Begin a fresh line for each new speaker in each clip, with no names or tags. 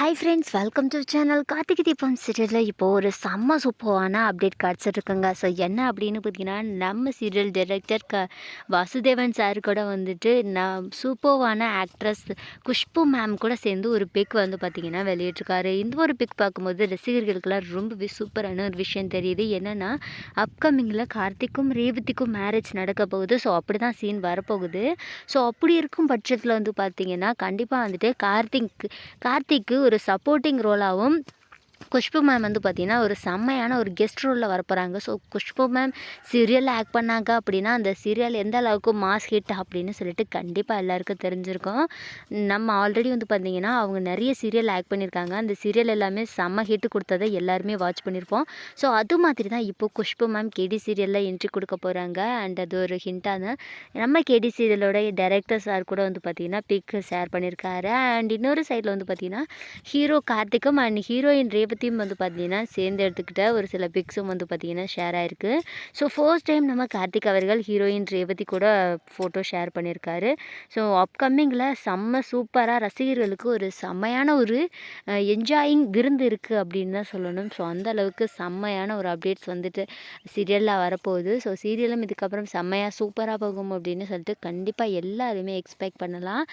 Hi friends welcome to channel Karthigai Deepam சீரியலில் இப்போது ஒரு செம்ம சூப்பரான அப்டேட் கிடச்சிட்ருக்குங்க ஸோ என்ன அப்படின்னு பார்த்தீங்கன்னா நம்ம சீரியல் டைரக்டர் க வாசுதேவன் சார் கூட வந்துட்டு நான் சூப்பர்வான ஆக்ட்ரஸ் குஷ்பு மேம் கூட சேர்ந்து ஒரு பிக் வந்து பார்த்திங்கன்னா வெளியிட்ருக்காரு இந்த ஒரு பிக் பார்க்கும்போது ரசிகர்களுக்கெல்லாம் ரொம்பவே சூப்பரான ஒரு விஷயம் தெரியுது. என்னென்னா அப்கமிங்கில் கார்த்திக்கும் ரேவதிக்கும் மேரேஜ் நடக்க போகுது. ஸோ அப்படி தான் சீன் வரப்போகுது. ஸோ அப்படி இருக்கும் பட்சத்தில் வந்து பார்த்திங்கன்னா கண்டிப்பாக வந்துட்டு கார்த்திக் கார்த்திக்கு ஒரு சப்போர்ட்டிங் ரோலாகவும் குஷ்பு மேம் வந்து பார்த்திங்கன்னா ஒரு செம்மையான ஒரு கெஸ்ட் ரோலில் வரப்போகிறாங்க ஸோ குஷ்பு மேம் சீரியலில் ஆக்ட் பண்ணாங்க அப்படின்னா அந்த சீரியல் எந்த அளவுக்கு மாஸ் ஹிட் அப்படின்னு சொல்லிட்டு கண்டிப்பாக எல்லாருக்கும் தெரிஞ்சிருக்கும். நம்ம ஆல்ரெடி வந்து பார்த்திங்கன்னா அவங்க நிறைய சீரியல் ஆக்ட் பண்ணியிருக்காங்க. அந்த சீரியல் எல்லாமே செம்ம ஹிட் கொடுத்ததை எல்லாருமே வாட்ச் பண்ணியிருப்போம். ஸோ அது மாதிரி தான் இப்போது குஷ்பு மேம் கேடி சீரியலில் என்ட்ரி கொடுக்க போகிறாங்க அண்ட் அது ஒரு ஹிண்ட்டாக தான். நம்ம கேடி சீரியலோட டைரக்டர் சார் கூட வந்து பார்த்திங்கன்னா பிக் ஷேர் பண்ணியிருக்காரு. அண்ட் இன்னொரு சைடில் வந்து பார்த்திங்கன்னா ஹீரோ கார்த்திகம் அண்ட் ஹீரோயின் பற்றியும் வந்து பார்த்திங்கன்னா சேர்ந்து எடுத்துக்கிட்ட ஒரு சில பிக்ஸும் வந்து பார்த்திங்கன்னா ஷேர் ஆயிருக்கு. ஸோ ஃபர்ஸ்ட் டைம் நம்ம கார்த்திக் அவர்கள் ஹீரோயின் ரேவதி கூட ஃபோட்டோ ஷேர் பண்ணியிருக்காரு ஸோ அப்கமிங்கில் செம்ம சூப்பராக ரசிகர்களுக்கு ஒரு செம்மையான ஒரு என்ஜாயிங் விருந்து இருக்குது அப்படின்னு தான் சொல்லணும். ஸோ அந்த அளவுக்கு செம்மையான ஒரு அப்டேட்ஸ் வந்துட்டு சீரியலில் வரப்போகுது. ஸோ சீரியலும் இதுக்கப்புறம் செம்மையாக சூப்பராக போகும் அப்படின்னு சொல்லிட்டு கண்டிப்பாக எல்லாருமே எக்ஸ்பெக்ட் பண்ணலாம்.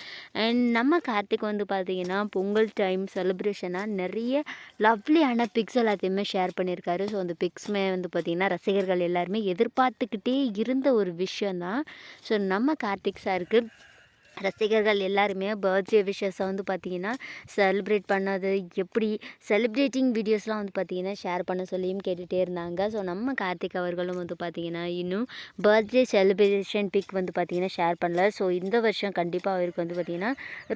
அண்ட் நம்ம கார்த்திக் வந்து பார்த்திங்கன்னா பொங்கல் டைம் செலிப்ரேஷனாக நிறைய லவ்லியான பிக்ஸ் எல்லாத்தையுமே ஷேர் பண்ணியிருக்காரு. ஸோ அந்த பிக்ஸுமே வந்து பார்த்திங்கன்னா ரசிகர்கள் எல்லாருமே எதிர்பார்த்துக்கிட்டே இருந்த ஒரு விஷயந்தான் ஸோ நம்ம கார்த்திக் சாருக்கு ரசிகர்கள் எல்லாருமே பர்த்டே விஷஸை வந்து பார்த்திங்கன்னா செலிப்ரேட் பண்ணது எப்படி செலிப்ரேட்டிங் வீடியோஸ்லாம் வந்து பார்த்திங்கன்னா ஷேர் பண்ண சொல்லியும் கேட்டுகிட்டே இருந்தாங்க. ஸோ நம்ம கார்த்திக் அவர்களும் வந்து பார்த்திங்கன்னா இன்னும் பர்த்டே செலிப்ரேஷன் பிக் வந்து பார்த்திங்கன்னா ஷேர் பண்ணல. ஸோ இந்த வருஷம் கண்டிப்பாக அவருக்கு வந்து பார்த்திங்கன்னா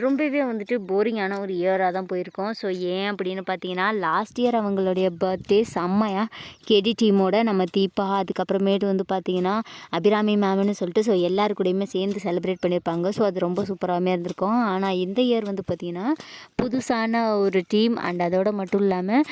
ரொம்பவே வந்துட்டு போரிங்கான ஒரு இயராக தான் போயிருக்கோம். ஸோ ஏன் அப்படின்னு பார்த்தீங்கன்னா லாஸ்ட் இயர் அவங்களுடைய பர்த்டே செம்மையாக கெடி டீமோட நம்ம தீபா அதுக்கப்புறமேட்டு வந்து பார்த்திங்கன்னா அபிராமி மேம்னு சொல்லிட்டு ஸோ எல்லாரு கூடயுமே சேர்ந்து செலிப்ரேட் பண்ணியிருப்பாங்க. ஸோ அது ரொம்ப ரொம்ப சூப்பராகவே இருந்திருக்கும். ஆனால் இந்த இயர் வந்து பார்த்திங்கன்னா புதுசான ஒரு டீம் அண்ட் அதோட மட்டும் இல்லாமல்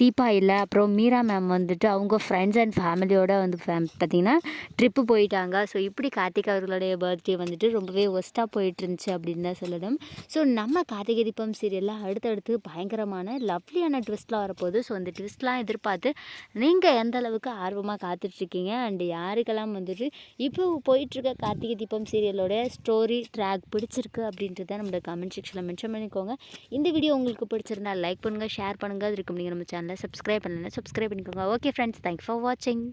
தீபா இல்லை அப்புறம் மீரா மேம் வந்துட்டு அவங்க ஃப்ரெண்ட்ஸ் அண்ட் ஃபேமிலியோடு வந்து பார்த்திங்கன்னா ட்ரிப்பு போயிட்டாங்க. ஸோ இப்படி கார்த்திக் அவர்களுடைய பர்த்டே வந்துட்டு ரொம்பவே ஒஸ்ட்டாக போயிட்டு இருந்துச்சு அப்படின்னு தான் சொல்லணும். ஸோ நம்ம கார்த்திகை தீபம் சீரியலில் அடுத்தடுத்து பயங்கரமான லவ்லியான ட்விஸ்ட்லாம் வரப்போகுது. ஸோ அந்த ட்விஸ்ட்லாம் எதிர்பார்த்து நீங்கள் எந்த அளவுக்கு ஆர்வமாக காத்துட்ருக்கீங்க அண்டு யாருக்கெல்லாம் வந்துட்டு இப்போ போயிட்டுருக்க Karthigai Deepam சீரியலோட story draw back பிடிச்சிருக்கு அப்படின்றத நம்மளோட கமெண்ட் செக்ஷனில் மென்ஷன் பண்ணிக்கோங்க. இந்த வீடியோ உங்களுக்கு பிடிச்சிருந்தா லைக் பண்ணுங்கள் ஷேர் பண்ணுங்கள் அது இருக்கும் நீங்கள் நம்ம சேனலை சப்ஸ்கிரைப் பண்ணலன்னா சப்ஸ்கிரைப் பண்ணிக்கோங்க. ஓகே ஃப்ரெண்ட்ஸ் தேங்க்ஸ் ஃபார் வாட்சிங்